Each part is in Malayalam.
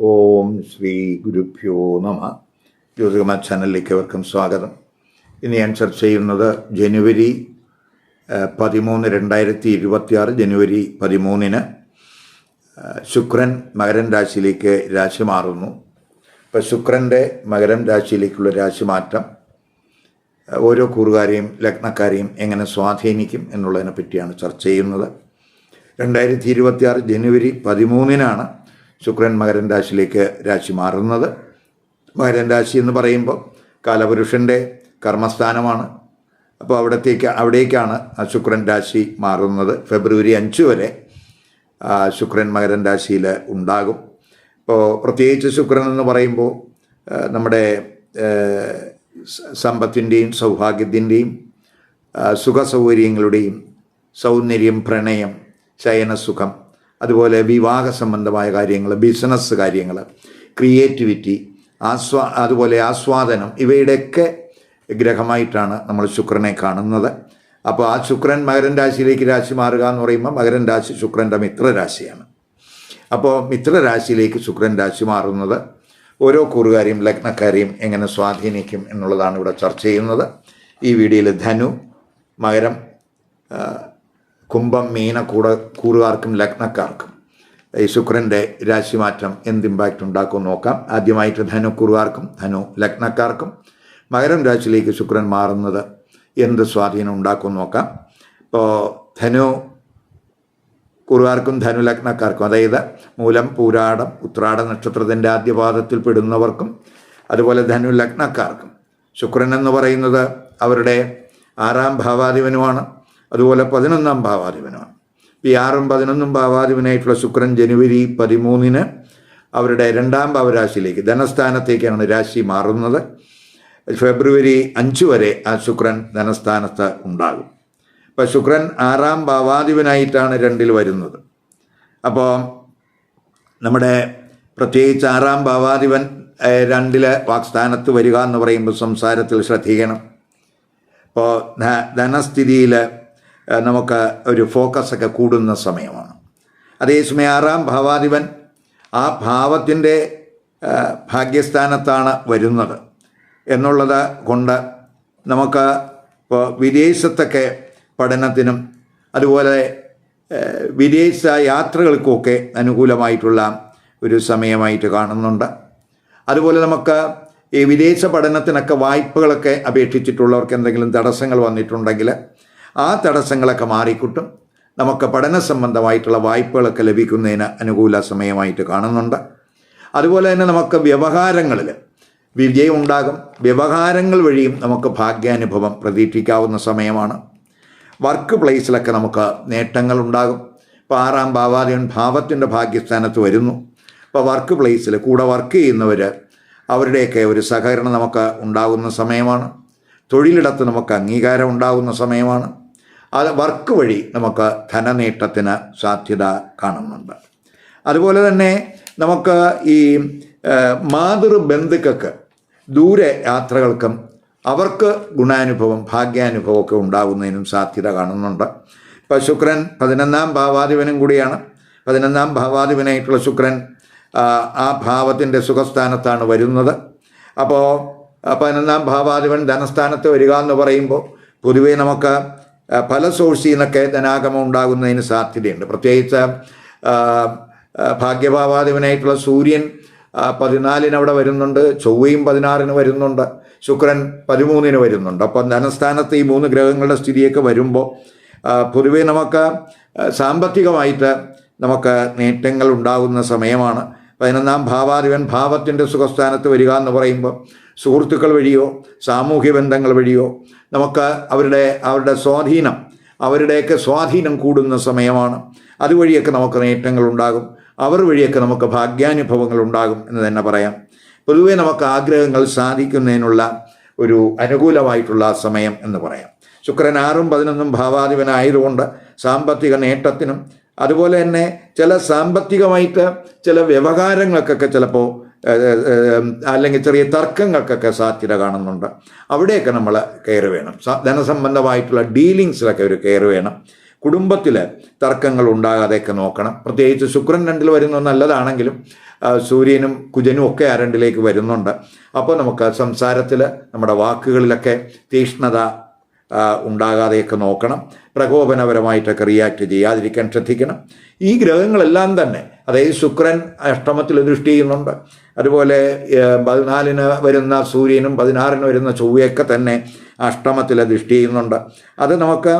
ഓം ശ്രീ ഗുരുഭ്യോ നമ. ജ്യോതികമ ചാനലിലേക്ക് അവർക്കും സ്വാഗതം. ഇന്ന് ഞാൻ ചർച്ച ചെയ്യുന്നത് ജനുവരി പതിമൂന്ന് രണ്ടായിരത്തി ഇരുപത്തിയാറ് ജനുവരി പതിമൂന്നിന് ശുക്രൻ മകരൻ രാശിയിലേക്ക് രാശി മാറുന്നു. ഇപ്പം ശുക്രന്റെ മകരം രാശിയിലേക്കുള്ള രാശി മാറ്റം ഓരോ കൂറുകാരെയും ലഗ്നക്കാരെയും എങ്ങനെ സ്വാധീനിക്കും എന്നുള്ളതിനെ പറ്റിയാണ് ചർച്ച ചെയ്യുന്നത്. രണ്ടായിരത്തി ഇരുപത്തിയാറ് ജനുവരി പതിമൂന്നിനാണ് ശുക്രൻ മകരൻ രാശിയിലേക്ക് രാശി മാറുന്നത്. മകരൻ രാശി എന്ന് പറയുമ്പോൾ കാലപുരുഷന്റെ കർമ്മസ്ഥാനമാണ്. അപ്പോൾ അവിടത്തേക്ക് അവിടേക്കാണ് ശുക്രൻ രാശി മാറുന്നത്. ഫെബ്രുവരി അഞ്ച് വരെ ശുക്രൻ മകരൻ രാശിയിൽ ഉണ്ടാകും. ഇപ്പോൾ പ്രത്യേകിച്ച് ശുക്രൻ എന്ന് പറയുമ്പോൾ നമ്മുടെ സമ്പത്തിന്റെയും സൗഭാഗ്യത്തിന്റെയും സുഖസൗകര്യങ്ങളുടെയും സൗന്ദര്യം പ്രണയം ശയനസുഖം അതുപോലെ വിവാഹ സംബന്ധമായ കാര്യങ്ങൾ ബിസിനസ് കാര്യങ്ങൾ ക്രിയേറ്റിവിറ്റി ആസ്വാ അതുപോലെ ആസ്വാദനം ഇവയുടെയൊക്കെ ഗ്രഹമായിട്ടാണ് നമ്മൾ ശുക്രനെ കാണുന്നത്. അപ്പോൾ ആ ശുക്രൻ മകരൻ രാശിയിലേക്ക് രാശി മാറുക എന്ന് പറയുമ്പോൾ മകരൻ രാശി ശുക്രന്റെ മിത്രരാശിയാണ് അപ്പോൾ മിത്രരാശിയിലേക്ക് ശുക്രൻ രാശി മാറുന്നത് ഓരോ കൂറുകാരെയും ലഗ്നക്കാരെയും എങ്ങനെ സ്വാധീനിക്കും എന്നുള്ളതാണ് ഇവിടെ ചർച്ച ചെയ്യുന്നത്. ഈ വീഡിയോയിൽ ധനു മകരം കുംഭം മീന കൂട കൂറുകാർക്കും ലഗ്നക്കാർക്കും ഈ ശുക്രന്റെ രാശിമാറ്റം എന്ത് ഇമ്പാക്റ്റ് ഉണ്ടാക്കും നോക്കാം. ആദ്യമായിട്ട് ധനു കൂറുകാർക്കും ധനു ലഗ്നക്കാർക്കും മകരം രാശിയിലേക്ക് ശുക്രൻ മാറുന്നത് എന്ത് സ്വാധീനം ഉണ്ടാക്കും നോക്കാം. ഇപ്പോൾ ധനു കുറുകാർക്കും ധനുലഗ്നക്കാർക്കും അതായത് മൂലം പൂരാടം ഉത്രാട നക്ഷത്രത്തിന്റെ ആദ്യപാദത്തിൽ പെടുന്നവർക്കും അതുപോലെ ധനു ധനുലഗ്നക്കാർക്കും ശുക്രൻ എന്ന് പറയുന്നത് അവരുടെ ആറാം ഭാവാധിപനുമാണ്. അതുപോലെ പതിനൊന്നാം ഭാവാധിപനുമാണ് ഈ ആറും പതിനൊന്നും ഭാവാധിപനായിട്ടുള്ള ശുക്രൻ ജനുവരി പതിമൂന്നിന് അവരുടെ രണ്ടാം ഭാവരാശിയിലേക്ക് ധനസ്ഥാനത്തേക്കാണ് രാശി മാറുന്നത്. ഫെബ്രുവരി അഞ്ച് വരെ ആ ശുക്രൻ ധനസ്ഥാനത്ത് ഉണ്ടാകും. അപ്പോൾ ശുക്രൻ ആറാം ഭാവാധിപനായിട്ടാണ് രണ്ടിൽ വരുന്നത്. അപ്പോൾ നമ്മുടെ പ്രത്യേകിച്ച് ആറാം ഭാവാധിപൻ രണ്ടിലെ വാക്സ്ഥാനത്ത് വരിക എന്ന് പറയുമ്പോൾ സംസാരത്തിൽ ശ്രദ്ധിക്കണം. അപ്പോൾ ധനസ്ഥിതിയിൽ നമുക്ക് ഒരു ഫോക്കസൊക്കെ കൂടുന്ന സമയമാണ്. അതേസമയം ആറാം ഭാവാധിപൻ ആ ഭാവത്തിന്റെ ഭാഗ്യസ്ഥാനത്താണ് വരുന്നത് എന്നുള്ളത് കൊണ്ട് നമുക്ക് ഇപ്പോൾ വിദേശത്തൊക്കെ പഠനത്തിനും അതുപോലെ വിദേശ യാത്രകൾക്കുമൊക്കെ അനുകൂലമായിട്ടുള്ള ഒരു സമയമായിട്ട് കാണുന്നുണ്ട്. അതുപോലെ നമുക്ക് ഈ വിദേശ പഠനത്തിനൊക്കെ വായ്പകളൊക്കെ അപേക്ഷിച്ചിട്ടുള്ളവർക്ക് എന്തെങ്കിലും തടസ്സങ്ങൾ വന്നിട്ടുണ്ടെങ്കിൽ ആ തടസ്സങ്ങളൊക്കെ മാറിക്കിട്ടും. നമുക്ക് പഠന സംബന്ധമായിട്ടുള്ള വായ്പകളൊക്കെ ലഭിക്കുന്നതിന് അനുകൂല സമയമായിട്ട് കാണുന്നുണ്ട്. അതുപോലെ തന്നെ നമുക്ക് വ്യവഹാരങ്ങളിൽ വിജയം ഉണ്ടാകും. വ്യവഹാരങ്ങൾ വഴിയും നമുക്ക് ഭാഗ്യാനുഭവം പ്രതീക്ഷിക്കാവുന്ന സമയമാണ്. വർക്ക് പ്ലേസിലൊക്കെ നമുക്ക് നേട്ടങ്ങൾ ഉണ്ടാകും. ഇപ്പോൾ ആറാം ഭാവാദിയൻ ഭാവത്തിന്റെ ഭാഗ്യസ്ഥാനത്ത് വരുന്നു. ഇപ്പോൾ വർക്ക് പ്ലേസിൽ കൂടെ വർക്ക് ചെയ്യുന്നവർ അവരുടെയൊക്കെ ഒരു സഹകരണം നമുക്ക് ഉണ്ടാകുന്ന സമയമാണ്. തൊഴിലിടത്ത് നമുക്ക് അംഗീകാരം ഉണ്ടാകുന്ന സമയമാണ്. അത് വർക്ക് വഴി നമുക്ക് ധനനേട്ടത്തിന് സാധ്യത കാണുന്നുണ്ട്. അതുപോലെ തന്നെ നമുക്ക് ഈ മാതൃബന്ധുക്കൾക്ക് ദൂരെ യാത്രകൾക്കും അവർക്ക് ഗുണാനുഭവം ഭാഗ്യാനുഭവമൊക്കെ ഉണ്ടാകുന്നതിനും സാധ്യത കാണുന്നുണ്ട്. ഇപ്പോൾ ശുക്രൻ പതിനൊന്നാം ഭാവാധിപനും കൂടിയാണ്. പതിനൊന്നാം ഭാവാധിപനായിട്ടുള്ള ശുക്രൻ ആ, ഭാവത്തിന്റെ സുഖസ്ഥാനത്താണ് വരുന്നത്. അപ്പോൾ പതിനൊന്നാം ഭാവാധിപൻ ധനസ്ഥാനത്ത് വരിക എന്ന് പറയുമ്പോൾ പൊതുവേ നമുക്ക് പല സോഴ്സിൽ നിന്നൊക്കെ ധനാഗമം ഉണ്ടാകുന്നതിന് സാധ്യതയുണ്ട്. പ്രത്യേകിച്ച് ഭാഗ്യഭാവാദിവനായിട്ടുള്ള സൂര്യൻ പതിനാലിന് അവിടെ വരുന്നുണ്ട് ചൊവ്വയും പതിനാറിന് വരുന്നുണ്ട് ശുക്രൻ പതിമൂന്നിന് വരുന്നുണ്ട്. അപ്പം ധനസ്ഥാനത്ത് ഈ മൂന്ന് ഗ്രഹങ്ങളുടെ സ്ഥിതിയൊക്കെ വരുമ്പോൾ പൊതുവെ നമുക്ക് സാമ്പത്തികമായിട്ട് നമുക്ക് നേട്ടങ്ങൾ ഉണ്ടാകുന്ന സമയമാണ്. പതിനൊന്നാം ഭാവാധിപൻ ഭാവത്തിന്റെ സുഖസ്ഥാനത്ത് വരിക എന്ന് പറയുമ്പോൾ സുഹൃത്തുക്കൾ വഴിയോ സാമൂഹ്യ ബന്ധങ്ങൾ വഴിയോ നമുക്ക് അവരുടെ അവരുടെ സ്വാധീനം അവരുടെയൊക്കെ സ്വാധീനം കൂടുന്ന സമയമാണ്. അതുവഴിയൊക്കെ നമുക്ക് നേട്ടങ്ങൾ ഉണ്ടാകും. അവർ വഴിയൊക്കെ നമുക്ക് ഭാഗ്യാനുഭവങ്ങൾ ഉണ്ടാകും എന്ന് തന്നെ പറയാം. പൊതുവെ നമുക്ക് ആഗ്രഹങ്ങൾ സാധിക്കുന്നതിനുള്ള ഒരു അനുകൂലമായിട്ടുള്ള സമയം എന്ന് പറയാം. ശുക്രൻ ആറും പതിനൊന്നും ഭാവാധിപനായതുകൊണ്ട് സാമ്പത്തിക നേട്ടത്തിനും അതുപോലെ തന്നെ ചില സാമ്പത്തികമായിട്ട് ചില വ്യവഹാരങ്ങൾക്കൊക്കെ ചിലപ്പോൾ അല്ലെങ്കിൽ ചെറിയ തർക്കങ്ങൾക്കൊക്കെ സാധ്യത കാണുന്നുണ്ട്. അവിടെയൊക്കെ നമ്മൾ കെയർ വേണം. ധനസംബന്ധമായിട്ടുള്ള ഡീലിങ്സിലൊക്കെ ഒരു കെയർ വേണം. കുടുംബത്തിൽ തർക്കങ്ങൾ ഉണ്ടാകാതെയൊക്കെ നോക്കണം. പ്രത്യേകിച്ച് ശുക്രൻ രണ്ടിൽ വരുന്നത് നല്ലതാണെങ്കിലും സൂര്യനും കുജനും ഒക്കെ ആ രണ്ടിലേക്ക് വരുന്നുണ്ട്. അപ്പോൾ നമുക്ക് സംസാരത്തിൽ നമ്മുടെ വാക്കുകളിലൊക്കെ തീഷ്ണത ആ, ഉണ്ടാകാതെയൊക്കെ നോക്കണം. പ്രകോപനപരമായിട്ടൊക്കെ റിയാക്ട് ചെയ്യാതിരിക്കാൻ ശ്രദ്ധിക്കണം. ഈ ഗ്രഹങ്ങളെല്ലാം തന്നെ അതായത് ശുക്രൻ അഷ്ടമത്തിൽ ദൃഷ്ടി ചെയ്യുന്നുണ്ട്. അതുപോലെ പതിനാലിന് വരുന്ന സൂര്യനും പതിനാറിന് വരുന്ന ചൊവ്വയൊക്കെ തന്നെ അഷ്ടമത്തിൽ ദൃഷ്ടി ചെയ്യുന്നുണ്ട്. അത് നമുക്ക്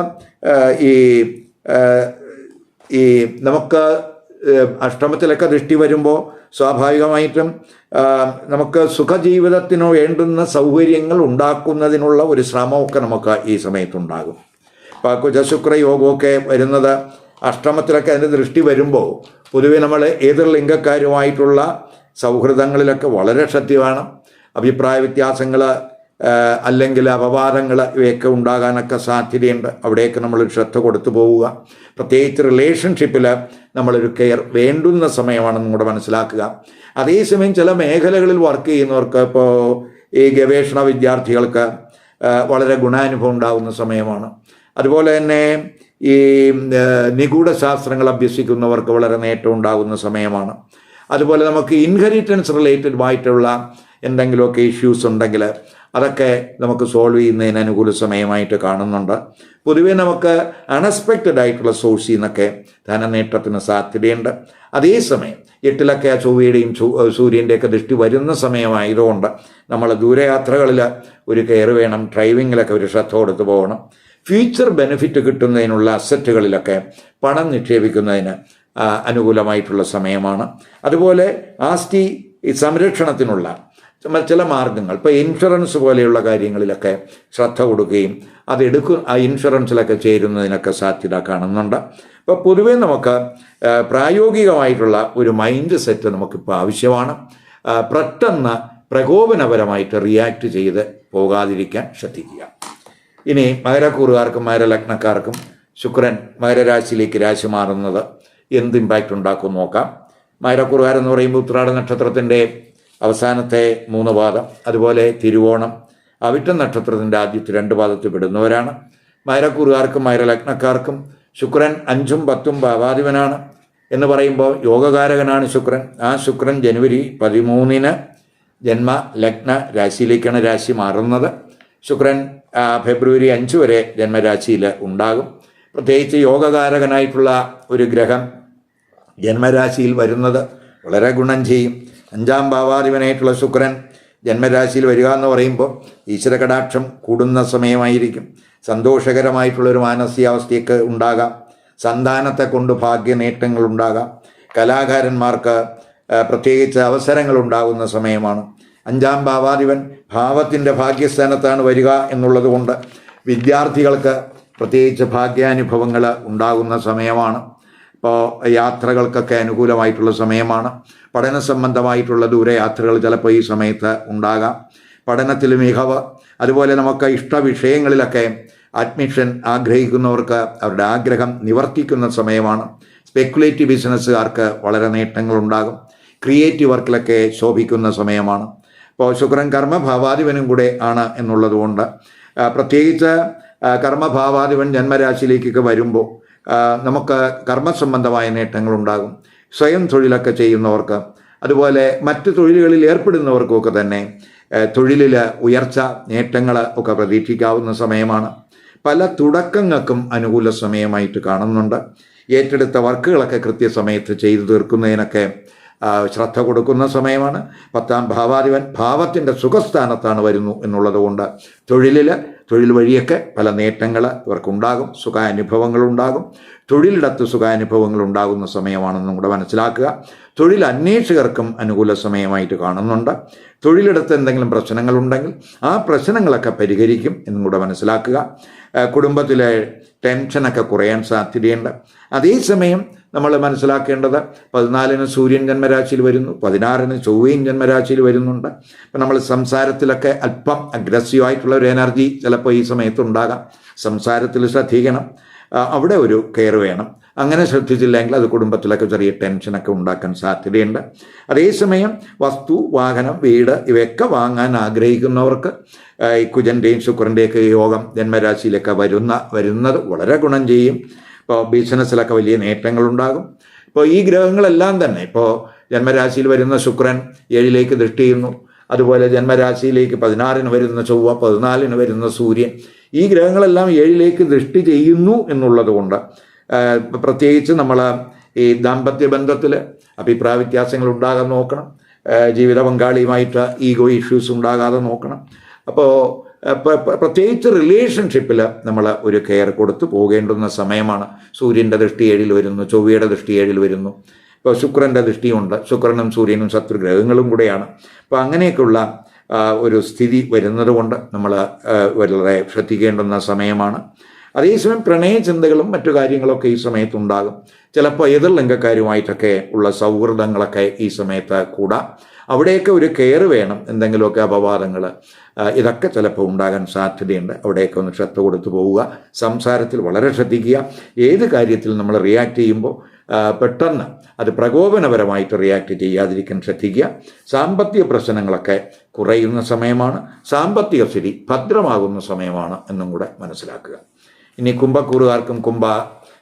ഈ ഈ നമുക്ക് അഷ്ടമത്തിലൊക്കെ ദൃഷ്ടി വരുമ്പോൾ സ്വാഭാവികമായിട്ടും നമുക്ക് സുഖജീവിതത്തിന് വേണ്ടുന്ന സൗകര്യങ്ങൾ ഉണ്ടാക്കുന്നതിനുള്ള ഒരു ശ്രമമൊക്കെ നമുക്ക് ഈ സമയത്തുണ്ടാകും. ഇപ്പോൾ കുജശുക്ര യോഗമൊക്കെ വരുന്നത് അഷ്ടമത്തിലൊക്കെ അതിന്റെ ദൃഷ്ടി വരുമ്പോൾ പൊതുവെ നമ്മൾ ഏതൊരു ലിംഗക്കാരുമായിട്ടുള്ള സൗഹൃദങ്ങളിലൊക്കെ വളരെ ശ്രദ്ധ വേണം അഭിപ്രായ വ്യത്യാസങ്ങൾ അല്ലെങ്കിൽ അപവാദങ്ങൾ ഇവയൊക്കെ ഉണ്ടാകാനൊക്കെ സാധ്യതയുണ്ട്. അവിടെയൊക്കെ നമ്മൾ ശ്രദ്ധ കൊടുത്തു പോവുക. പ്രത്യേകിച്ച് റിലേഷൻഷിപ്പിൽ നമ്മളൊരു കെയർ വേണ്ടുന്ന സമയമാണെന്നും കൂടെ മനസ്സിലാക്കുക. അതേസമയം ചില മേഖലകളിൽ വർക്ക് ചെയ്യുന്നവർക്ക് ഇപ്പോൾ ഈ ഗവേഷണ വിദ്യാർത്ഥികൾക്ക് വളരെ ഗുണാനുഭവം ഉണ്ടാകുന്ന സമയമാണ്. അതുപോലെ തന്നെ ഈ നിഗൂഢശാസ്ത്രങ്ങൾ നിഗൂഢ ശാസ്ത്രങ്ങൾ അഭ്യസിക്കുന്നവർക്ക് വളരെ നേട്ടം ഉണ്ടാകുന്ന സമയമാണ്. അതുപോലെ നമുക്ക് ഇൻഹെറിറ്റൻസ് റിലേറ്റഡ് ആയിട്ടുള്ള എന്തെങ്കിലുമൊക്കെ ഇഷ്യൂസ് ഉണ്ടെങ്കിൽ അതൊക്കെ നമുക്ക് സോൾവ് ചെയ്യുന്നതിന് അനുകൂല സമയമായിട്ട് കാണുന്നുണ്ട്. പൊതുവെ നമുക്ക് അൺഎക്സ്പെക്റ്റഡ് ആയിട്ടുള്ള സോഴ്സിൽ നിന്നൊക്കെ ധനനേട്ടത്തിന് സാധ്യതയുണ്ട്. അതേസമയം എട്ടിലൊക്കെ ആ ചൊവ്വയുടെയും സൂര്യന്റെയൊക്കെ ദൃഷ്ടി വരുന്ന സമയമായതുകൊണ്ട് നമ്മൾ ദൂരയാത്രകളിൽ ഒരു കെയർ വേണം ഡ്രൈവിങ്ങിലൊക്കെ ഒരു ശ്രദ്ധ കൊടുത്ത് പോകണം. ഫ്യൂച്ചർ ബെനിഫിറ്റ് കിട്ടുന്നതിനുള്ള അസറ്റുകളിലൊക്കെ പണം നിക്ഷേപിക്കുന്നതിന് അനുകൂലമായിട്ടുള്ള സമയമാണ്. അതുപോലെ ആസ്തി സംരക്ഷണത്തിനുള്ള ചില മാർഗങ്ങൾ. ഇപ്പോൾ ഇൻഷുറൻസ് പോലെയുള്ള കാര്യങ്ങളിലൊക്കെ ശ്രദ്ധ കൊടുക്കുകയും അത് എടുക്കും ആ ഇൻഷുറൻസിലൊക്കെ ചേരുന്നതിനൊക്കെ സാധ്യത കാണുന്നുണ്ട്. അപ്പോൾ പൊതുവെ നമുക്ക് പ്രായോഗികമായിട്ടുള്ള ഒരു മൈൻഡ് സെറ്റ് നമുക്കിപ്പോൾ ആവശ്യമാണ്. പെട്ടെന്ന് പ്രകോപനപരമായിട്ട് റിയാക്ട് ചെയ്ത് പോകാതിരിക്കാൻ ശ്രദ്ധിക്കുക. ഇനി മകരക്കൂറുകാർക്കും മകരലഗ്നക്കാർക്കും ശുക്രൻ മകരരാശിയിലേക്ക് രാശി മാറുന്നത് എന്ത് ഇമ്പാക്റ്റ് ഉണ്ടാക്കും നോക്കാം. മകരക്കൂറുകാരെന്ന് പറയുമ്പോൾ ഉത്രാട നക്ഷത്രത്തിന്റെ അവസാനത്തെ മൂന്ന് പാദം അതുപോലെ തിരുവോണം അവിട്ട നക്ഷത്രത്തിന്റെ ആദ്യത്തെ രണ്ട് പാദത്തിൽ പെടുന്നവരാണ്. മകരക്കൂറുകാർക്കും മകരലഗ്നക്കാർക്കും ശുക്രൻ അഞ്ചും പത്തും ഭാവാധിപനാണ് എന്ന് പറയുമ്പോൾ യോഗകാരകനാണ് ശുക്രൻ. ആ ശുക്രൻ ജനുവരി പതിമൂന്നിന് ജന്മ ലഗ്ന രാശിയിലേക്കാണ് രാശി മാറുന്നത്. ശുക്രൻ ഫെബ്രുവരി അഞ്ച് വരെ ജന്മരാശിയിൽ ഉണ്ടാകും. പ്രത്യേകിച്ച് യോഗകാരകനായിട്ടുള്ള ഒരു ഗ്രഹം ജന്മരാശിയിൽ വരുന്നത് വളരെ ഗുണം ചെയ്യും. അഞ്ചാം ഭാവാധിപനായിട്ടുള്ള ശുക്രൻ ജന്മരാശിയിൽ വരിക എന്ന് പറയുമ്പോൾ ഈശ്വര കടാക്ഷം കൂടുന്ന സമയമായിരിക്കും. സന്തോഷകരമായിട്ടുള്ളൊരു മാനസികാവസ്ഥയൊക്കെ ഉണ്ടാകാം. സന്താനത്തെ കൊണ്ട് ഭാഗ്യ നേട്ടങ്ങൾ ഉണ്ടാകാം. കലാകാരന്മാർക്ക് പ്രത്യേകിച്ച് അവസരങ്ങൾ ഉണ്ടാകുന്ന സമയമാണ്. അഞ്ചാം ഭാവാധിപൻ ഭാവത്തിന്റെ ഭാഗ്യസ്ഥാനത്താണ് വരിക എന്നുള്ളത് കൊണ്ട് വിദ്യാർത്ഥികൾക്ക് പ്രത്യേകിച്ച് ഭാഗ്യാനുഭവങ്ങൾ ഉണ്ടാകുന്ന സമയമാണ്. ഇപ്പോൾ യാത്രകൾക്കൊക്കെ അനുകൂലമായിട്ടുള്ള സമയമാണ്. പഠന സംബന്ധമായിട്ടുള്ള ദൂരയാത്രകൾ ചിലപ്പോൾ ഈ സമയത്ത് ഉണ്ടാകാം. പഠനത്തിൽ മികവ് അതുപോലെ നമുക്ക് ഇഷ്ട വിഷയങ്ങളിലൊക്കെ അഡ്മിഷൻ ആഗ്രഹിക്കുന്നവർക്ക് അവരുടെ ആഗ്രഹം നിവർത്തിക്കുന്ന സമയമാണ്. സ്പെക്കുലേറ്റീവ് ബിസിനസ്സുകാർക്ക് വളരെ നേട്ടങ്ങളുണ്ടാകും. ക്രിയേറ്റീവ് വർക്കിലൊക്കെ ശോഭിക്കുന്ന സമയമാണ്. ഇപ്പോൾ ശുക്രൻ കർമ്മഭാവാധിപനും കൂടെ ആണ് എന്നുള്ളതുകൊണ്ട് പ്രത്യേകിച്ച് കർമ്മഭാവാധിപൻ ജന്മരാശിയിലേക്കൊക്കെ വരുമ്പോൾ നമുക്ക് കർമ്മസംബന്ധമായ നേട്ടങ്ങളുണ്ടാകും. സ്വയം തൊഴിലൊക്കെ ചെയ്യുന്നവർക്ക് അതുപോലെ മറ്റ് തൊഴിലുകളിൽ ഏർപ്പെടുന്നവർക്കൊക്കെ തന്നെ തൊഴിലിൽ ഉയർച്ച നേട്ടങ്ങൾ ഒക്കെ പ്രതീക്ഷിക്കാവുന്ന സമയമാണ്. പല തുടക്കങ്ങൾക്കും അനുകൂല സമയമായിട്ട് കാണുന്നുണ്ട്. ഏറ്റെടുത്ത വർക്കുകളൊക്കെ കൃത്യസമയത്ത് ചെയ്തു തീർക്കുന്നതിനൊക്കെ ശ്രദ്ധ കൊടുക്കുന്ന സമയമാണ്. പത്താം ഭാവാധിപൻ ഭാവത്തിന്റെ സുഖസ്ഥാനത്താണ് വരുന്നു എന്നുള്ളതുകൊണ്ട് തൊഴിലിൽ തൊഴിൽ വഴിയൊക്കെ പല നേട്ടങ്ങൾ ഇവർക്കുണ്ടാകും സുഖാനുഭവങ്ങളുണ്ടാകും. തൊഴിലിടത്ത് സുഖാനുഭവങ്ങൾ ഉണ്ടാകുന്ന സമയമാണെന്നും കൂടെ മനസ്സിലാക്കുക. തൊഴിൽ അന്വേഷകർക്കും അനുകൂല സമയമായിട്ട് കാണുന്നുണ്ട്. തൊഴിലിടത്ത് എന്തെങ്കിലും പ്രശ്നങ്ങളുണ്ടെങ്കിൽ ആ പ്രശ്നങ്ങളൊക്കെ പരിഹരിക്കും എന്നും കൂടെ മനസ്സിലാക്കുക. കുടുംബത്തിലെ ടെൻഷനൊക്കെ കുറയാൻ സാധ്യതയുണ്ട്. അതേസമയം നമ്മൾ മനസ്സിലാക്കേണ്ടത് പതിനാലിന് സൂര്യൻ ജന്മരാശിയിൽ വരുന്നു പതിനാറിന് ചൊവ്വയും ജന്മരാശിയിൽ വരുന്നുണ്ട്. അപ്പം നമ്മൾ സംസാരത്തിലൊക്കെ അല്പം അഗ്രസീവായിട്ടുള്ള ഒരു എനർജി ചിലപ്പോൾ ഈ സമയത്തുണ്ടാകാം സംസാരത്തിൽ ശ്രദ്ധിക്കണം. അവിടെ ഒരു കെയർ വേണം. അങ്ങനെ ശ്രദ്ധിച്ചില്ലെങ്കിൽ അത് കുടുംബത്തിലൊക്കെ ചെറിയ ടെൻഷനൊക്കെ ഉണ്ടാക്കാൻ സാധ്യതയുണ്ട്. അതേസമയം വസ്തു വാഹനം വീട് ഇവയൊക്കെ വാങ്ങാൻ ആഗ്രഹിക്കുന്നവർക്ക് ഈ കുജന്റെയും ശുക്രന്റെയൊക്കെ യോഗം ജന്മരാശിയിലൊക്കെ വരുന്ന വരുന്നത് വളരെ ഗുണം ചെയ്യും. ഇപ്പോൾ ബിസിനസ്സിലൊക്കെ വലിയ നേട്ടങ്ങളുണ്ടാകും. ഇപ്പോൾ ഈ ഗ്രഹങ്ങളെല്ലാം തന്നെ ഇപ്പോൾ ജന്മരാശിയിൽ വരുന്ന ശുക്രൻ ഏഴിലേക്ക് ദൃഷ്ടി ചെയ്യുന്നു. അതുപോലെ ജന്മരാശിയിലേക്ക് പതിനാറിന് വരുന്ന ചൊവ്വ പതിനാലിന് വരുന്ന സൂര്യൻ ഈ ഗ്രഹങ്ങളെല്ലാം ഏഴിലേക്ക് ദൃഷ്ടി ചെയ്യുന്നു എന്നുള്ളത് കൊണ്ട് പ്രത്യേകിച്ച് നമ്മൾ ഈ ദാമ്പത്യ ബന്ധത്തിൽ അഭിപ്രായ വ്യത്യാസങ്ങൾ ഉണ്ടാകാൻ നോക്കണം. ജീവിത പങ്കാളിയുമായിട്ട് ഈഗോ ഇഷ്യൂസ് ഉണ്ടാകാതെ നോക്കണം. അപ്പോൾ പ്രത്യേകിച്ച് റിലേഷൻഷിപ്പിൽ നമ്മൾ ഒരു കെയർ കൊടുത്ത് പോകേണ്ടുന്ന സമയമാണ്. സൂര്യന്റെ ദൃഷ്ടി ഏഴിൽ വരുന്നു ചൊവ്വയുടെ ദൃഷ്ടി ഏഴിൽ വരുന്നു. ഇപ്പോൾ ശുക്രന്റെ ദൃഷ്ടിയുണ്ട്. ശുക്രനും സൂര്യനും ശത്രുഗ്രഹങ്ങളും കൂടെയാണ്. അപ്പോൾ അങ്ങനെയൊക്കെയുള്ള ഒരു സ്ഥിതി വരുന്നത് കൊണ്ട് നമ്മൾ വളരെ ശ്രദ്ധിക്കേണ്ടുന്ന സമയമാണ്. അതേസമയം പ്രണയചിന്തകളും മറ്റു കാര്യങ്ങളൊക്കെ ഈ സമയത്തുണ്ടാകും. ചിലപ്പോൾ എതിർ ലിംഗക്കാരുമായിട്ടൊക്കെ ഉള്ള സൗഹൃദങ്ങളൊക്കെ ഈ സമയത്ത് കൂടാം. അവിടെയൊക്കെ ഒരു കെയർ വേണം എന്തെങ്കിലുമൊക്കെ അപവാദങ്ങൾ. ഇതൊക്കെ ചിലപ്പോൾ ഉണ്ടാകാൻ സാധ്യതയുണ്ട്. അവിടെയൊക്കെ ഒന്ന് ശ്രദ്ധ കൊടുത്തു പോവുക. സംസാരത്തിൽ വളരെ ശ്രദ്ധിക്കുക. ഏത് കാര്യത്തിൽ നമ്മൾ റിയാക്ട് ചെയ്യുമ്പോൾ പെട്ടെന്ന് അത് പ്രകോപനപരമായിട്ട് റിയാക്ട് ചെയ്യാതിരിക്കാൻ ശ്രദ്ധിക്കുക. സാമ്പത്തിക പ്രശ്നങ്ങളൊക്കെ കുറയുന്ന സമയമാണ്. സാമ്പത്തിക സ്ഥിതി ഭദ്രമാകുന്ന സമയമാണ് എന്നും കൂടെ മനസ്സിലാക്കുക. ഇനി കുംഭക്കൂറുകാർക്കും കുംഭ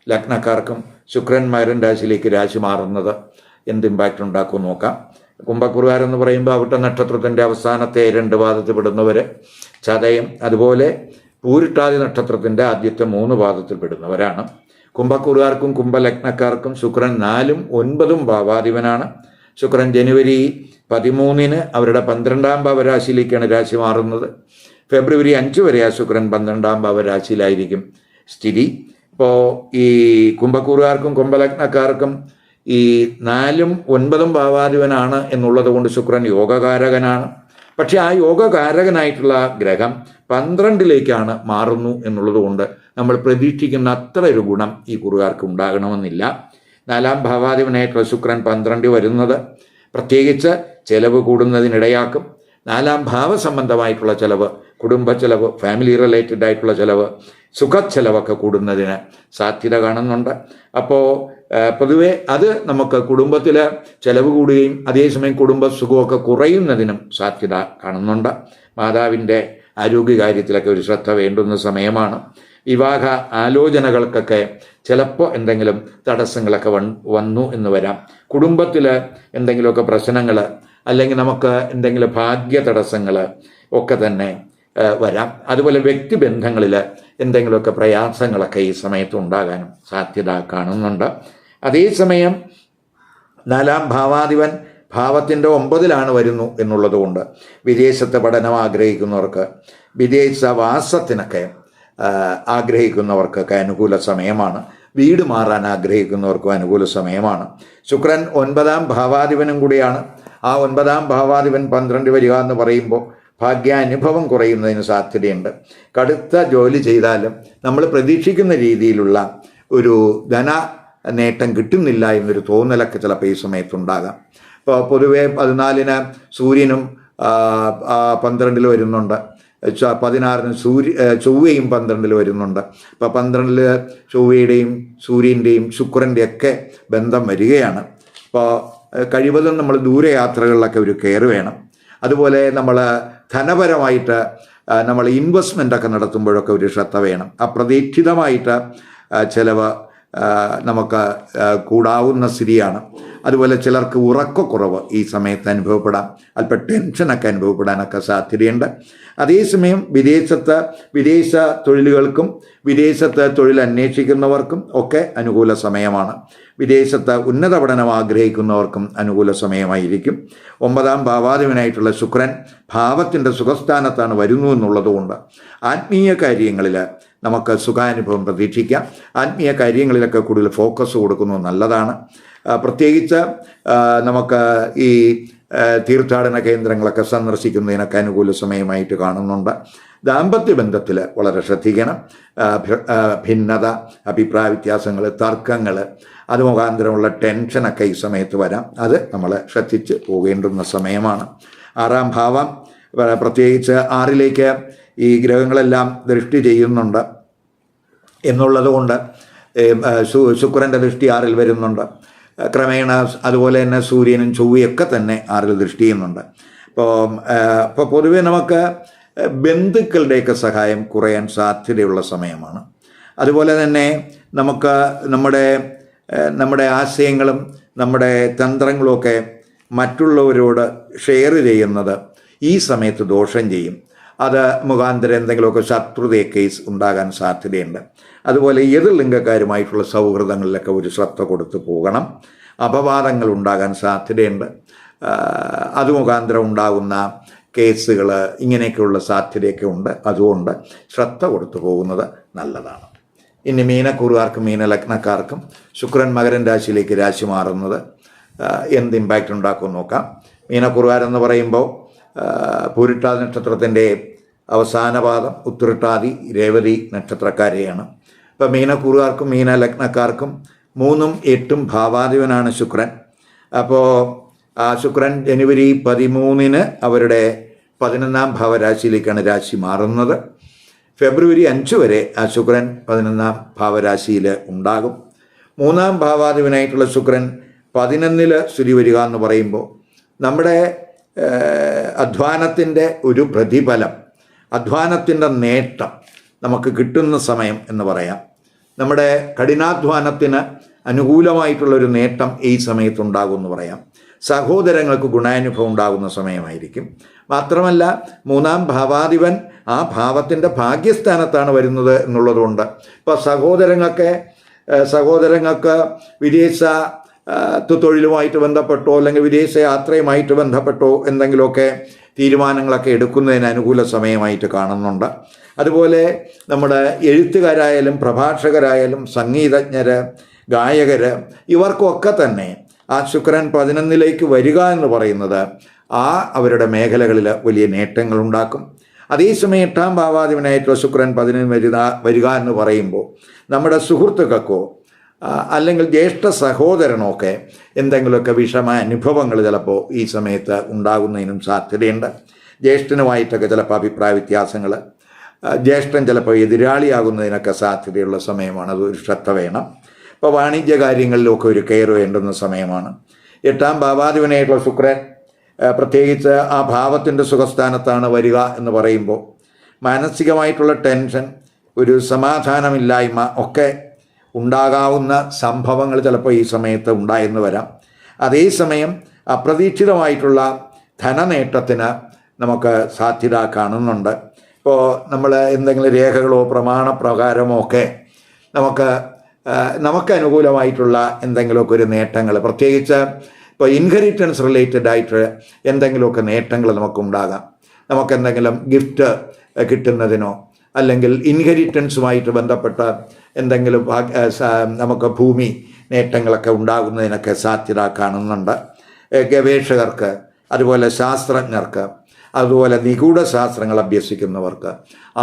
ലഗ്നക്കാർക്കും ശുക്രൻ മകരൻ രാശിയിലേക്ക് രാശി മാറുന്നത് എന്ത് ഇമ്പാക്റ്റ് ഉണ്ടാക്കും നോക്കാം. കുംഭക്കുറുകാരെന്ന് പറയുമ്പോൾ അവിട്ട നക്ഷത്രത്തിന്റെ അവസാനത്തെ രണ്ട് പാദത്തിൽ പെടുന്നവർ ചതയം അതുപോലെ പൂരിട്ടാതി നക്ഷത്രത്തിന്റെ ആദ്യത്തെ മൂന്ന് പാദത്തിൽ പെടുന്നവരാണ്. കുംഭക്കുറുകാർക്കും കുംഭലഗ്നക്കാർക്കും ശുക്രൻ നാലും ഒൻപതും ഭാവാധിപനാണ്. ശുക്രൻ ജനുവരി പതിമൂന്നിന് അവരുടെ പന്ത്രണ്ടാം ഭാവരാശിയിലേക്കാണ് രാശി മാറുന്നത്. ഫെബ്രുവരി അഞ്ച് വരെ ആ ശുക്രൻ പന്ത്രണ്ടാം ഭാവരാശിയിലായിരിക്കും. സ്ഥിതി. ഇപ്പോൾ ഈ കുംഭക്കൂറുകാർക്കും കുംഭലഗ്നക്കാർക്കും ഈ നാലും ഒൻപതും ഭാവാധിപനാണ് എന്നുള്ളത് കൊണ്ട് ശുക്രൻ യോഗകാരകനാണ്. പക്ഷെ ആ യോഗകാരകനായിട്ടുള്ള ഗ്രഹം പന്ത്രണ്ടിലേക്കാണ് മാറുന്നു എന്നുള്ളത് കൊണ്ട് നമ്മൾ പ്രതീക്ഷിക്കുന്ന അത്ര ഒരു ഗുണം ഈ കുറുകാർക്ക് ഉണ്ടാകണമെന്നില്ല. നാലാം ഭാവാധിപനായിട്ടുള്ള ശുക്രൻ പന്ത്രണ്ട് വരുന്നത് പ്രത്യേകിച്ച് ചെലവ് കൂടുന്നതിനിടയാക്കും. നാലാം ഭാവസംബന്ധമായിട്ടുള്ള ചിലവ് കുടുംബ ചെലവ് ഫാമിലി റിലേറ്റഡ് ആയിട്ടുള്ള ചെലവ് സുഖച്ചെലവൊക്കെ കൂടുന്നതിന് സാധ്യത കാണുന്നുണ്ട്. അപ്പോൾ പൊതുവെ അത് നമുക്ക് കുടുംബത്തിൽ ചിലവ് കൂടുകയും അതേസമയം കുടുംബ സുഖമൊക്കെ കുറയുന്നതിനും സാധ്യത കാണുന്നുണ്ട്. മാതാവിന്റെ ആരോഗ്യകാര്യത്തിലൊക്കെ ഒരു ശ്രദ്ധ വേണ്ടുന്ന സമയമാണ്. വിവാഹ ആലോചനകൾക്കൊക്കെ ചിലപ്പോൾ എന്തെങ്കിലും തടസ്സങ്ങളൊക്കെ വന്നു എന്ന് വരാം. കുടുംബത്തിൽ എന്തെങ്കിലുമൊക്കെ പ്രശ്നങ്ങൾ അല്ലെങ്കിൽ നമുക്ക് എന്തെങ്കിലും ഭാഗ്യ തടസ്സങ്ങൾ ഒക്കെ തന്നെ വരാം. അതുപോലെ വ്യക്തിബന്ധങ്ങളിൽ എന്തെങ്കിലുമൊക്കെ പ്രയാസങ്ങളൊക്കെ ഈ സമയത്ത് ഉണ്ടാകാനും സാധ്യത കാണുന്നുണ്ട്. അതേസമയം നാലാം ഭാവാധിപൻ ഭാവത്തിന്റെ ഒമ്പതിലാണ് വരുന്നു എന്നുള്ളതുകൊണ്ട് വിദേശത്ത് പഠനം ആഗ്രഹിക്കുന്നവർക്ക് വിദേശവാസത്തിനൊക്കെ ആഗ്രഹിക്കുന്നവർക്കൊക്കെ അനുകൂല സമയമാണ്. വീട് മാറാൻ ആഗ്രഹിക്കുന്നവർക്കും അനുകൂല സമയമാണ്. ശുക്രൻ ഒൻപതാം ഭാവാധിപനും കൂടിയാണ്. ആ ഒൻപതാം ഭാവാധിപൻ പന്ത്രണ്ട് വരിക എന്ന് പറയുമ്പോൾ ഭാഗ്യാനുഭവം കുറയുന്നതിന് സാധ്യതയുണ്ട്. കടുത്ത ജോലി ചെയ്താലും നമ്മൾ പ്രതീക്ഷിക്കുന്ന രീതിയിലുള്ള ഒരു ധന നേട്ടം കിട്ടുന്നില്ല എന്നൊരു തോന്നലൊക്കെ ചിലപ്പോൾ ഈ സമയത്തുണ്ടാകാം. ഇപ്പോൾ പൊതുവെ പതിനാലിന് സൂര്യനും പന്ത്രണ്ടിൽ വരുന്നുണ്ട്. പതിനാറിന് സൂര്യ ചൊവ്വയും പന്ത്രണ്ടിൽ വരുന്നുണ്ട്. അപ്പോൾ പന്ത്രണ്ടിൽ ചൊവ്വയുടെയും സൂര്യന്റെയും ശുക്രന്റെ ഒക്കെ ബന്ധം വരികയാണ്. അപ്പോൾ കഴിവതും നമ്മൾ ദൂരയാത്രകളിലൊക്കെ ഒരു കെയർ വേണം. അതുപോലെ നമ്മൾ ധനപരമായിട്ട് നമ്മൾ ഇൻവെസ്റ്റ്മെന്റ് ഒക്കെ നടത്തുമ്പോഴൊക്കെ ഒരു ശ്രദ്ധ വേണം. അപ്രതീക്ഷിതമായിട്ട് ചിലവ് നമുക്ക് കൂടാവുന്ന സ്ഥിതിയാണ്. അതുപോലെ ചിലർക്ക് ഉറക്കക്കുറവ് ഈ സമയത്ത് അനുഭവപ്പെടാം. അല്പം ടെൻഷനൊക്കെ അനുഭവപ്പെടാനൊക്കെ സാധ്യതയുണ്ട്. അതേസമയം വിദേശത്ത് വിദേശ തൊഴിലുകൾക്കും വിദേശത്ത് തൊഴിൽ അന്വേഷിക്കുന്നവർക്കും ഒക്കെ അനുകൂല സമയമാണ്. വിദേശത്ത് ഉന്നത പഠനം ആഗ്രഹിക്കുന്നവർക്കും അനുകൂല സമയമായിരിക്കും. ഒമ്പതാം ഭാവാധിപനായിട്ടുള്ള ശുക്രൻ ഭാവത്തിന്റെ സുഖസ്ഥാനത്താണ് വരുന്നു എന്നുള്ളതുകൊണ്ട് ആത്മീയ കാര്യങ്ങളിൽ നമുക്ക് സുഖാനുഭവം പ്രതീക്ഷിക്കാം. ആത്മീയ കാര്യങ്ങളിലൊക്കെ കൂടുതൽ ഫോക്കസ് കൊടുക്കുന്നത് നല്ലതാണ്. പ്രത്യേകിച്ച് നമുക്ക് ഈ തീർത്ഥാടന കേന്ദ്രങ്ങളൊക്കെ സന്ദർശിക്കുന്നതിനൊക്കെ അനുകൂല സമയമായിട്ട് കാണുന്നുണ്ട്. ദാമ്പത്യ ബന്ധത്തിൽ വളരെ ശ്രദ്ധിക്കണം. ഭിന്നത അഭിപ്രായ വ്യത്യാസങ്ങൾ തർക്കങ്ങൾ അത് മുഖാന്തരമുള്ള ടെൻഷനൊക്കെ ഈ സമയത്ത് വരാം. അത് നമ്മൾ ശ്രദ്ധിച്ച് പോകേണ്ടുന്ന സമയമാണ്. ആറാം ഭാവം പ്രത്യേകിച്ച് ആറിലേക്ക് ഈ ഗ്രഹങ്ങളെല്ലാം ദൃഷ്ടി ചെയ്യുന്നുണ്ട് എന്നുള്ളത് കൊണ്ട് ശുക്രന്റെ ദൃഷ്ടി ആറിൽ വരുന്നുണ്ട്. ക്രമേണ അതുപോലെ തന്നെ സൂര്യനും ചൊവ്വയൊക്കെ തന്നെ ആറിൽ ദൃഷ്ടി ചെയ്യുന്നുണ്ട്. അപ്പോൾ അപ്പോൾ പൊതുവെ നമുക്ക് ബന്ധുക്കളുടെയൊക്കെ സഹായം കുറയാൻ സാധ്യതയുള്ള സമയമാണ്. അതുപോലെ തന്നെ നമുക്ക് നമ്മുടെ നമ്മുടെ ആശയങ്ങളും നമ്മുടെ തന്ത്രങ്ങളുമൊക്കെ മറ്റുള്ളവരോട് ഷെയർ ചെയ്യുന്നത് ഈ സമയത്ത് ദോഷം ചെയ്യും. അത് മുഖാന്തരം എന്തെങ്കിലുമൊക്കെ ശത്രുതയെ കേസ് ഉണ്ടാകാൻ സാധ്യതയുണ്ട്. അതുപോലെ എതിർ ലിംഗക്കാരുമായിട്ടുള്ള സൗഹൃദങ്ങളിലൊക്കെ ഒരു ശ്രദ്ധ കൊടുത്തു പോകണം. അപവാദങ്ങൾ ഉണ്ടാകാൻ സാധ്യതയുണ്ട്. അത് മുഖാന്തരം ഉണ്ടാകുന്ന കേസുകൾ ഇങ്ങനെയൊക്കെയുള്ള സാധ്യതയൊക്കെ ഉണ്ട്. അതുകൊണ്ട് ശ്രദ്ധ കൊടുത്തു പോകുന്നത് നല്ലതാണ്. ഇനി മീനക്കൂറുകാർക്കും മീനലഗ്നക്കാർക്കും ശുക്രൻ മകരൻ രാശിയിലേക്ക് രാശി മാറുന്നത് എന്ത് ഇമ്പാക്റ്റ് ഉണ്ടാക്കും നോക്കാം. മീനക്കുറുകാരെന്ന് പറയുമ്പോൾ പൂരിട്ടാ നക്ഷത്രത്തിന്റെ അവസാന പാദം ഉത്തരട്ടാതി രേവതി നക്ഷത്രക്കാരെയാണ്. ഇപ്പം മീന ലഗ്നക്കാർക്കും മൂന്നും എട്ടും ഭാവാധിപനാണ് ശുക്രൻ. അപ്പോൾ ആ ശുക്രൻ ജനുവരി പതിമൂന്നിന് അവരുടെ പതിനൊന്നാം ഭാവരാശിയിലേക്കാണ് രാശി മാറുന്നത്. ഫെബ്രുവരി അഞ്ച് വരെ ആ ശുക്രൻ പതിനൊന്നാം ഭാവരാശിയിൽ ഉണ്ടാകും. മൂന്നാം ഭാവാധിപനായിട്ടുള്ള ശുക്രൻ പതിനൊന്നിൽ സ്ഥിതി വരിക എന്ന് പറയുമ്പോൾ നമ്മുടെ അധ്വാനത്തിന്റെ ഒരു പ്രതിഫലം അധ്വാനത്തിന്റെ നേട്ടം നമുക്ക് കിട്ടുന്ന സമയം എന്ന് പറയാം. നമ്മുടെ കഠിനാധ്വാനത്തിന് അനുകൂലമായിട്ടുള്ളൊരു നേട്ടം ഈ സമയത്തുണ്ടാകും എന്ന് പറയാം. സഹോദരങ്ങൾക്ക് ഗുണാനുഭവം ഉണ്ടാകുന്ന സമയമായിരിക്കും. മാത്രമല്ല മൂന്നാം ഭാവാധിപൻ ആ ഭാവത്തിന്റെ ഭാഗ്യസ്ഥാനത്താണ് വരുന്നത് എന്നുള്ളതുകൊണ്ട് ഇപ്പോൾ സഹോദരങ്ങൾക്ക് സഹോദരങ്ങൾക്ക് വിദേശ തൊഴിലുമായിട്ട് ബന്ധപ്പെട്ടോ അല്ലെങ്കിൽ വിദേശ യാത്രയുമായിട്ട് ബന്ധപ്പെട്ടോ എന്തെങ്കിലുമൊക്കെ തീരുമാനങ്ങളൊക്കെ എടുക്കുന്നതിന് അനുകൂല സമയമായിട്ട് കാണുന്നുണ്ട്. അതുപോലെ നമ്മുടെ എഴുത്തുകാരായാലും പ്രഭാഷകരായാലും സംഗീതജ്ഞർ ഗായകർ ഇവർക്കൊക്കെ തന്നെ ആ ശുക്രൻ പതിനൊന്നിലേക്ക് വരിക എന്ന് പറയുന്നത് ആ അവരുടെ മേഖലകളിൽ വലിയ നേട്ടങ്ങൾ ഉണ്ടാക്കും. അതേസമയം എട്ടാം ഭാവാധിപനായിട്ടുള്ള ശുക്രൻ പതിനൊന്ന് വരിക വരിക എന്ന് പറയുമ്പോൾ നമ്മുടെ സുഹൃത്തുക്കൾക്കോ അല്ലെങ്കിൽ ജ്യേഷ്ഠ സഹോദരനൊക്കെ എന്തെങ്കിലുമൊക്കെ വിഷമ അനുഭവങ്ങൾ ചിലപ്പോൾ ഈ സമയത്ത് ഉണ്ടാകുന്നതിനും സാധ്യതയുണ്ട്. ജ്യേഷ്ഠനുമായിട്ടൊക്കെ ചിലപ്പോൾ അഭിപ്രായ വ്യത്യാസങ്ങൾ ജ്യേഷ്ഠൻ ചിലപ്പോൾ എതിരാളിയാകുന്നതിനൊക്കെ സാധ്യതയുള്ള സമയമാണ്. അത് ഒരു ശ്രദ്ധ വേണം. ഇപ്പോൾ വാണിജ്യ കാര്യങ്ങളിലൊക്കെ ഒരു കെയർ വേണ്ടുന്ന സമയമാണ്. എട്ടാം ഭാവാധിപനായിട്ടുള്ള ശുക്രൻ പ്രത്യേകിച്ച് ആ ഭാവത്തിന്റെ സുഖസ്ഥാനത്താണ് വരിക എന്ന് പറയുമ്പോൾ മാനസികമായിട്ടുള്ള ടെൻഷൻ ഒരു സമാധാനമില്ലായ്മ ഒക്കെ ഉണ്ടാകാവുന്ന സംഭവങ്ങൾ ചിലപ്പോൾ ഈ സമയത്ത് ഉണ്ടായെന്ന് വരാം. അതേസമയം അപ്രതീക്ഷിതമായിട്ടുള്ള ധനനേട്ടത്തിന് നമുക്ക് സാധ്യത കാണുന്നുണ്ട്. ഇപ്പോൾ നമ്മൾ എന്തെങ്കിലും രേഖകളോ പ്രമാണപ്രകാരമോ ഒക്കെ നമുക്ക് നമുക്ക് അനുകൂലമായിട്ടുള്ള എന്തെങ്കിലുമൊക്കെ ഒരു നേട്ടങ്ങൾ പ്രത്യേകിച്ച് ഇപ്പോൾ ഇൻഹെറിറ്റൻസ് റിലേറ്റഡ് ആയിട്ട് എന്തെങ്കിലുമൊക്കെ നേട്ടങ്ങൾ നമുക്കുണ്ടാകാം. നമുക്കെന്തെങ്കിലും ഗിഫ്റ്റ് കിട്ടുന്നതിനോ അല്ലെങ്കിൽ ഇൻഹെറിറ്റൻസുമായിട്ട് ബന്ധപ്പെട്ട എന്തെങ്കിലും നമുക്ക് ഭൂമി നേട്ടങ്ങളൊക്കെ ഉണ്ടാകുന്നതിനൊക്കെ സാധ്യത കാണുന്നുണ്ട്. ഗവേഷകർക്ക് അതുപോലെ ശാസ്ത്രജ്ഞർക്ക് അതുപോലെ നിഗൂഢ ശാസ്ത്രങ്ങൾ അഭ്യസിക്കുന്നവർക്ക്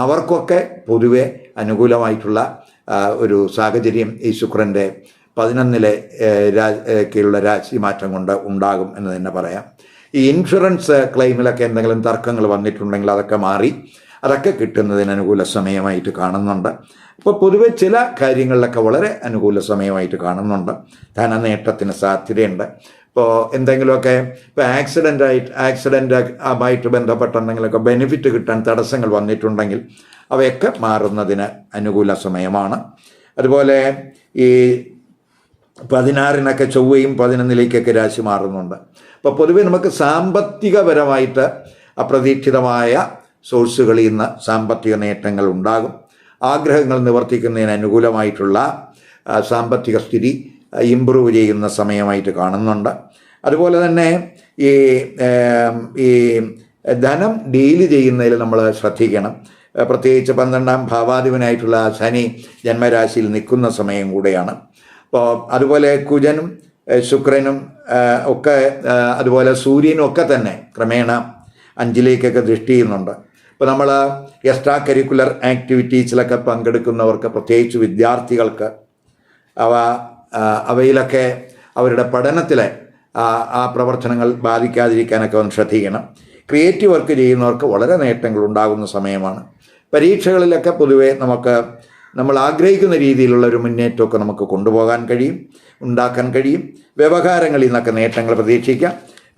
അവർക്കൊക്കെ പൊതുവെ അനുകൂലമായിട്ടുള്ള ഒരു സാഹചര്യം ഈ ശുക്രന്റെ പതിനൊന്നിലെ കീഴുള്ള രാശി മാറ്റം കൊണ്ട് ഉണ്ടാകും എന്ന് തന്നെ പറയാം. ഈ ഇൻഷുറൻസ് ക്ലെയിമിലൊക്കെ എന്തെങ്കിലും തർക്കങ്ങൾ വന്നിട്ടുണ്ടെങ്കിൽ അതൊക്കെ മാറി അതൊക്കെ കിട്ടുന്നതിന് അനുകൂല സമയമായിട്ട് കാണുന്നുണ്ട്. അപ്പോൾ പൊതുവെ ചില കാര്യങ്ങളിലൊക്കെ വളരെ അനുകൂല സമയമായിട്ട് കാണുന്നുണ്ട്. ധനനേട്ടത്തിന് സാധ്യതയുണ്ട്. ഇപ്പോൾ എന്തെങ്കിലുമൊക്കെ ഇപ്പോൾ ആക്സിഡന്റ് ആയിട്ട് ആക്സിഡന്റ് ആയിട്ട് ബന്ധപ്പെട്ട എന്തെങ്കിലുമൊക്കെ ബെനിഫിറ്റ് കിട്ടാൻ തടസ്സങ്ങൾ വന്നിട്ടുണ്ടെങ്കിൽ അവയൊക്കെ മാറുന്നതിന് അനുകൂല സമയമാണ്. അതുപോലെ ഈ പതിനാറിനൊക്കെ ചൊവ്വയും പതിനൊന്നിലേക്കൊക്കെ രാശി മാറുന്നുണ്ട്. അപ്പോൾ പൊതുവെ നമുക്ക് സാമ്പത്തികപരമായിട്ട് അപ്രതീക്ഷിതമായ സോഴ്സുകളിൽ നിന്ന് സാമ്പത്തിക നേട്ടങ്ങൾ ഉണ്ടാകും. ആഗ്രഹങ്ങൾ നിവർത്തിക്കുന്നതിന് അനുകൂലമായിട്ടുള്ള സാമ്പത്തിക സ്ഥിതി ഇമ്പ്രൂവ് ചെയ്യുന്ന സമയമായിട്ട് കാണുന്നുണ്ട്. അതുപോലെ തന്നെ ഈ ഈ ധനം ഡീൽ ചെയ്യുന്നതിൽ നമ്മൾ ശ്രദ്ധിക്കണം. പ്രത്യേകിച്ച് പന്ത്രണ്ടാം ഭാവാധിപനായിട്ടുള്ള ശനി ജന്മരാശിയിൽ നിൽക്കുന്ന സമയം കൂടെയാണ്. അപ്പോൾ അതുപോലെ കുജനും ശുക്രനും ഒക്കെ അതുപോലെ സൂര്യനും ഒക്കെ തന്നെ ക്രമേണ അഞ്ചിലേക്കൊക്കെ ദൃഷ്ടി ചെയ്യുന്നുണ്ട്. ഇപ്പോൾ നമ്മൾ എക്സ്ട്രാ കരിക്കുലർ ആക്ടിവിറ്റീസിലൊക്കെ പങ്കെടുക്കുന്നവർക്ക് പ്രത്യേകിച്ച് വിദ്യാർത്ഥികൾക്ക് അവ അവയിലൊക്കെ അവരുടെ പഠനത്തിലെ ആ പ്രവർത്തനങ്ങൾ ബാധിക്കാതിരിക്കാനൊക്കെ ഒന്ന് ശ്രദ്ധിക്കണം. ക്രിയേറ്റീവ് വർക്ക് ചെയ്യുന്നവർക്ക് വളരെ നേട്ടങ്ങൾ ഉണ്ടാകുന്ന സമയമാണ്. പരീക്ഷകളിലൊക്കെ പൊതുവെ നമുക്ക് നമ്മൾ ആഗ്രഹിക്കുന്ന രീതിയിലുള്ള ഒരു മുന്നേറ്റമൊക്കെ നമുക്ക് കൊണ്ടുപോകാൻ കഴിയും ഉണ്ടാക്കാൻ കഴിയും. വ്യവഹാരങ്ങളിൽ നിന്നൊക്കെ നേട്ടങ്ങൾ പ്രതീക്ഷിക്കാം.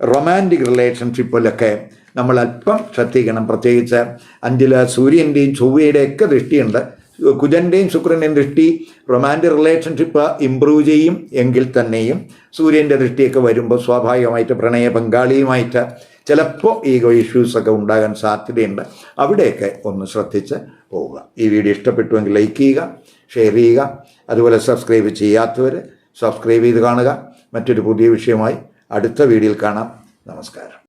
റൊമാന്റിക് റിലേഷൻഷിപ്പിലൊക്കെ നമ്മൾ അല്പം ശ്രദ്ധിക്കണം. പ്രത്യേകിച്ച് അഞ്ചിൽ സൂര്യന്റെയും ചൊവ്വയുടെയും ഒക്കെ ദൃഷ്ടിയുണ്ട്. കുജന്റെയും ശുക്രന്റെയും ദൃഷ്ടി റൊമാന്റിക് റിലേഷൻഷിപ്പ് ഇമ്പ്രൂവ് ചെയ്യും എങ്കിൽ തന്നെയും സൂര്യന്റെ ദൃഷ്ടിയൊക്കെ വരുമ്പോൾ സ്വാഭാവികമായിട്ട് പ്രണയ പങ്കാളിയുമായിട്ട് ചിലപ്പോൾ ഈഗോ ഇഷ്യൂസൊക്കെ ഉണ്ടാകാൻ സാധ്യതയുണ്ട്. അവിടെയൊക്കെ ഒന്ന് ശ്രദ്ധിച്ച് പോവുക. ഈ വീഡിയോ ഇഷ്ടപ്പെട്ടുവെങ്കിൽ ലൈക്ക് ചെയ്യുക ഷെയർ ചെയ്യുക അതുപോലെ സബ്സ്ക്രൈബ് ചെയ്യാത്തവർ സബ്സ്ക്രൈബ് ചെയ്ത് കാണുക. മറ്റൊരു പുതിയ വിഷയമായി അടുത്ത വീഡിയോയിൽ കാണാം. നമസ്കാരം.